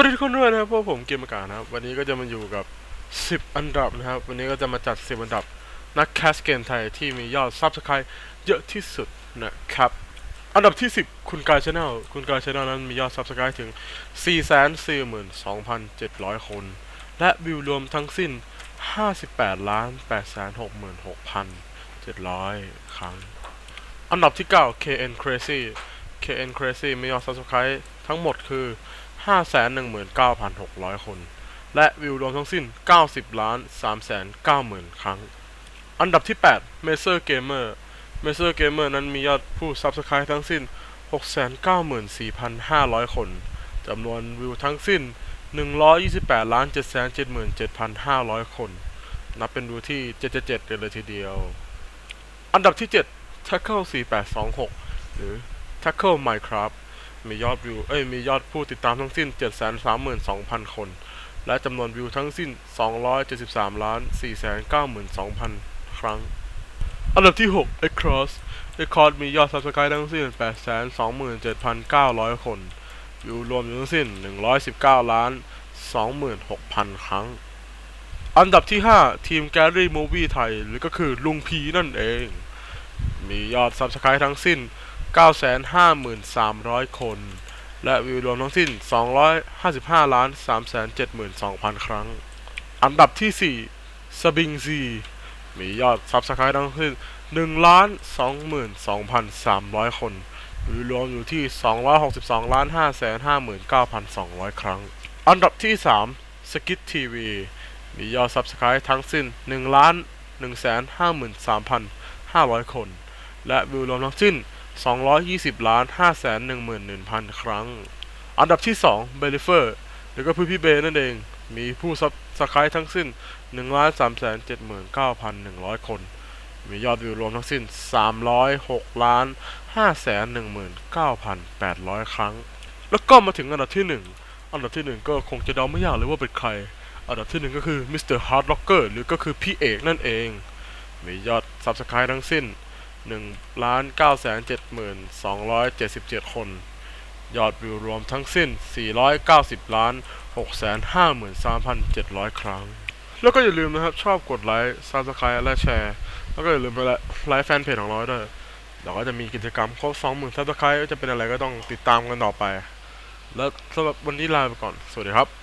วัสดีทุกคนด้วยนะครับพวกผมเกมอากาศนะครับ วันนี้ก็จะมาอยู่กับ 10 อันดับนะครับ วันนี้ก็จะมาจัด 10 อันดับ นักแคสเกมไทยที่มียอดซับสไครต์เยอะที่สุดนะครับ อันดับที่ 10 คุณกายชาแนลคุณกายชาแนลนั้นมียอดซับสไครต์ถึง 442,700 คน และวิวรวมทั้งสิ้น 58ล้าน866,700 ครั้ง อันดับที่ 9 KN Crazy KN Crazy มียอด Subscribe ทั้งหมดคือ 519,600 คน และวิวรวมทั้งสิ้น 90 ล้าน 390,000 ครั้ง อันดับที่ 8 Mazer Gamer Mazer Gamer นั้นมียอดผู้ Subscribe ทั้งสิ้น 694,500 คน จำนวนวิวทั้งสิ้น 128ล้าน777,500 คน นับเป็นวิวที่ 777เลยทีเดียว อันดับที่ 7 Tackle 4826 หรือ Tackle Minecraft มียอดวิว เอ้ย มียอดผู้ติดตามทั้งสิ้น 732,000 คน และจำนวนวิวทั้งสิ้น 273ล้าน492,000 ครั้ง อันดับที่ 6 Across Across มียอด Subscribe ทั้งสิ้น 827,900 คน วิวรวมอยู่ทั้งสิ้น 119ล้าน26,000 ครั้ง อันดับที่ 5 ทีม Gary Movie ไทย หรือก็คือลุงพีนั่นเอง มียอด Subscribe ทั้งสิ้น 953,300 คน และวิวรวมทั้งสิ้น 255ล้าน372,000 ครั้ง อันดับที่ 4 สบิงซี มียอด Subscribe ทั้งสิ้น1ล้าน22,300 คน วิวรวมอยู่ที่ 262ล้าน559,200 ครั้ง อันดับที่ 3 สกิททีวี มียอด Subscribe ทั้งสิ้น1ล้าน153,500 คน และวิวรวมทั้งสิ้น 220ล้าน511,000 ครั้ง อันดับที่ 2 b e l i f e r หรือก็พี่พี่เบนั่นเอง มีผู้ซับสไครต์ทั้งสิ้น 1,379,100 คน มียอดวิวรวมทั้งสิ้น 306ล้าน519,800 ครั้ง แล้วก็มาถึงอันดับที่ 1 อันดับที่ 1 ก็คงจะเดาไม่ยากเลยว่าเป็นใคร อันดับที่ 1 ก็คือ Mr. Hard Rocker หรือก็คือพี่เอกนั่นเอง มียอด Subscribe ทั้งสิ้น 1ล้าน9 7 2 7 7 คน ยอดวิวรวมทั้งสิ้น 490 ล้าน 6 5 3 7 0 0 ครั้ง แล้วก็อย่าลืมนะครับ ชอบกดไลค์ Subscribe และแชร์ แล้วก็อย่าลืมไปไลค์แฟนเพจของเราด้วยเดี๋ยวก็จะมีกิจกรรมครบ20,000 Subscribe จะเป็นอะไรก็ต้องติดตามกันต่อไป แล้วสำหรับวันนี้ลาไปก่อน สวัสดีครับ